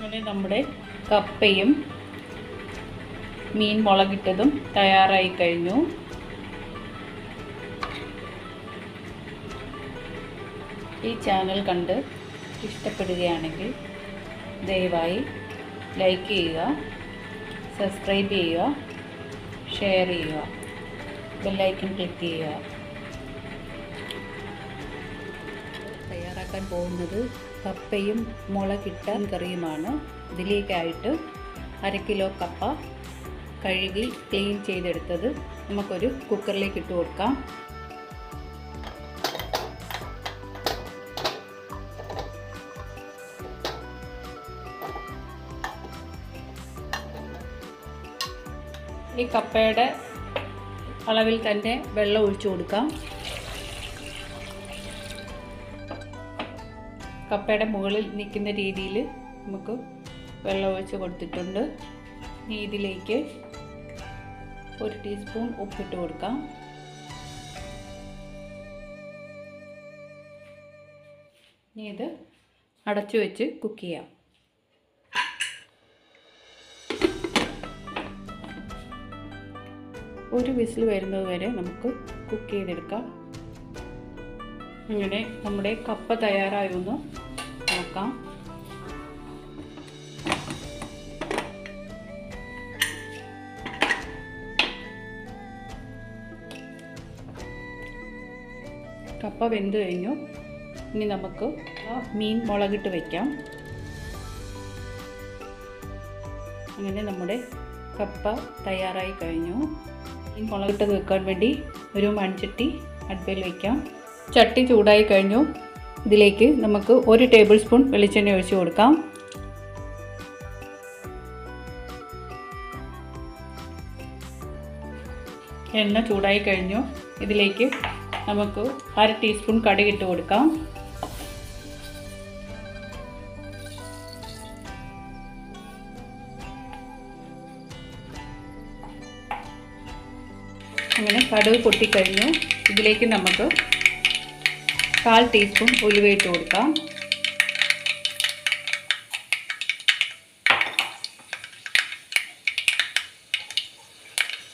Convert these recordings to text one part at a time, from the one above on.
അങ്ങനെ നമ്മുടെ കപ്പയും മീൻ മുളകിട്ടതും തയ്യാറായി കഴിഞ്ഞു. ഈ ചാനൽ കണ്ട് ഇഷ്ടപ്പെടുകയാണെങ്കിൽ ദയവായി ലൈക്ക് ചെയ്യുക സബ്സ്ക്രൈബ് ചെയ്യുക ഷെയർ ചെയ്യുക ബെല്ലൈക്കൺ ക്ലിക്ക് ചെയ്യുക. തയ്യാറാക്കാൻ പോകുന്നത് കപ്പയും മുളകിട്ട കറിയുമാണ്. ഇതിലേക്കായിട്ട് അര കിലോ കപ്പ കഴുകി ക്ലീൻ ചെയ്തെടുത്തത് നമുക്കൊരു കുക്കറിലേക്ക് ഇട്ട് കൊടുക്കാം. ഈ കപ്പയുടെ അളവിൽ തന്നെ വെള്ളം ഒഴിച്ചു കൊടുക്കാം. കപ്പയുടെ മുകളിൽ നിൽക്കുന്ന രീതിയിൽ നമുക്ക് വെള്ളം ഒഴിച്ച് കൊടുത്തിട്ടുണ്ട്. ഇനി ഇതിലേക്ക് ഒരു ടീസ്പൂൺ ഉപ്പിട്ട് കൊടുക്കാം. ഇനി ഇത് അടച്ചു വെച്ച് കുക്ക് ചെയ്യാം. ഒരു വിസിൽ വരുന്നത് വരെ നമുക്ക് കുക്ക് ചെയ്തെടുക്കാം. അങ്ങനെ നമ്മുടെ കപ്പ തയ്യാറായി ഒന്ന് നോക്കാം കപ്പ വെന്ത് കഴിഞ്ഞു. ഇനി നമുക്ക് മീൻ മുളകിട്ട് വയ്ക്കാം അങ്ങനെ നമ്മുടെ കപ്പ തയ്യാറായി കഴിഞ്ഞു. മീൻ മുളകിട്ട് വെക്കാൻ വേണ്ടി ഒരു മൺചട്ടി അടുപ്പിൽ വയ്ക്കാം ചട്ടി ചൂടായി കഴിഞ്ഞു. ഇതിലേക്ക് നമുക്ക് ഒരു ടേബിൾ സ്പൂൺ വെളിച്ചെണ്ണ ഒഴിച്ചു കൊടുക്കാം. എണ്ണ ചൂടായി കഴിഞ്ഞു. ഇതിലേക്ക് നമുക്ക് അര ടീസ്പൂൺ കടുക് ഇട്ട് കൊടുക്കാം. അങ്ങനെ കടുക് പൊട്ടിക്കഴിഞ്ഞു. ഇതിലേക്ക് നമുക്ക് കാൽ ടീസ്പൂൺ ഉലുവ ഇട്ട് കൊടുക്കാം.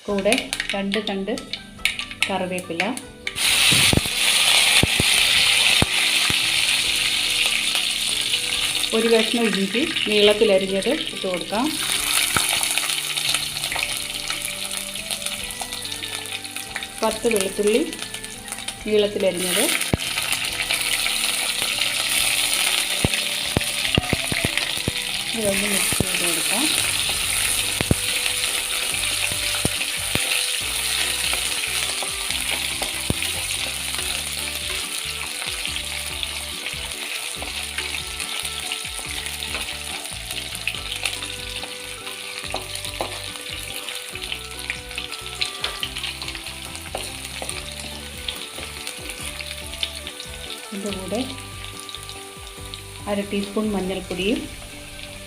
കൂടെ രണ്ട് കണ്ട് കറിവേപ്പില. ഒരു കഷ്ണം ഇഞ്ചി നീളത്തിലരിഞ്ഞത് ഇട്ട് കൊടുക്കാം. പത്ത് വെളുത്തുള്ളി നീളത്തിലരിഞ്ഞത് ഇതൊന്ന് മിക്സ് ചെയ്ത് കൊടുക്കാം ഇതിന്റെ കൂടെ അര ടീസ്പൂൺ മഞ്ഞൾപ്പൊടിയും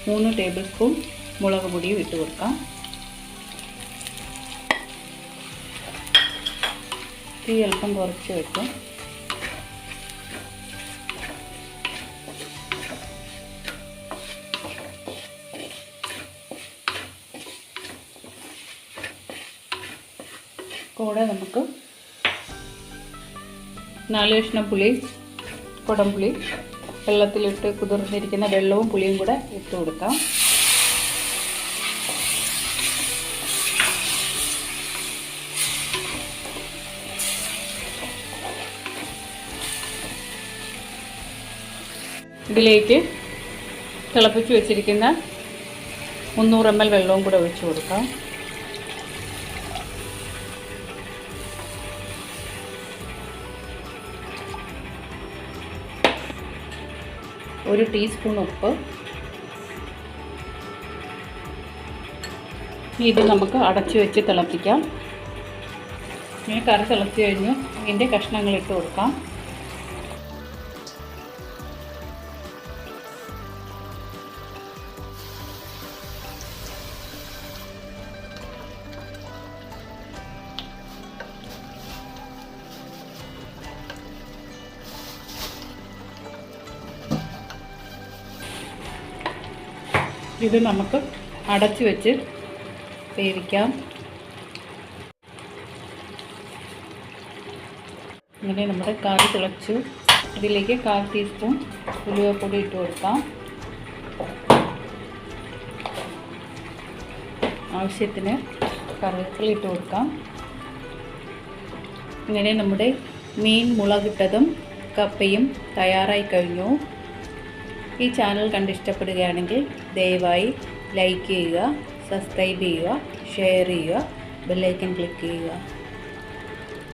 മൂന്ന് ടേബിൾ സ്പൂൺ മുളക് പൊടിയും ഇട്ട് കൊടുക്കാം. തീ അല്പം കുറച്ച് വെക്കും. കൂടെ നമുക്ക് നാല് കഷ്ണം പുളി കുടംപുളി വെള്ളത്തിലിട്ട് കുതിർന്നിരിക്കുന്ന വെള്ളവും പുളിയും കൂടെ ഇട്ട് കൊടുക്കാം. ഇതിലേക്ക് തിളപ്പിച്ച് വെച്ചിരിക്കുന്ന മുന്നൂറ് എം എൽ വെള്ളവും കൂടെ ഒഴിച്ചു കൊടുക്കാം. ഒരു ടീസ്പൂൺ ഉപ്പ്. ഇത് നമുക്ക് അടച്ചു വെച്ച് തിളപ്പിക്കാം. ഇനി കറി തിളച്ച് കഴിഞ്ഞ് ഇതിന്റെ കഷ്ണങ്ങൾ ഇട്ട് കൊടുക്കാം. ഇത് നമുക്ക് അടച്ചു വെച്ച് വേവിക്കാം. ഇങ്ങനെ നമ്മുടെ കറി തിളച്ചു. ഇതിലേക്ക് കാൽ ടീസ്പൂൺ ഉലുവപ്പൊടി ഇട്ട് കൊടുക്കാം. ആവശ്യത്തിന് കറിവേപ്പില ഇട്ട് കൊടുക്കാം. ഇങ്ങനെ നമ്മുടെ മീൻ മുളകിട്ടതും കപ്പയും തയ്യാറായി കഴിഞ്ഞു. ഈ ചാനൽ കണ്ട് ഇഷ്ടപ്പെടുകയാണെങ്കിൽ ദയവായി ലൈക്ക് ചെയ്യുക സബ്സ്ക്രൈബ് ചെയ്യുക ഷെയർ ചെയ്യുക ബെല്ലൈക്കൻ ക്ലിക്ക് ചെയ്യുക.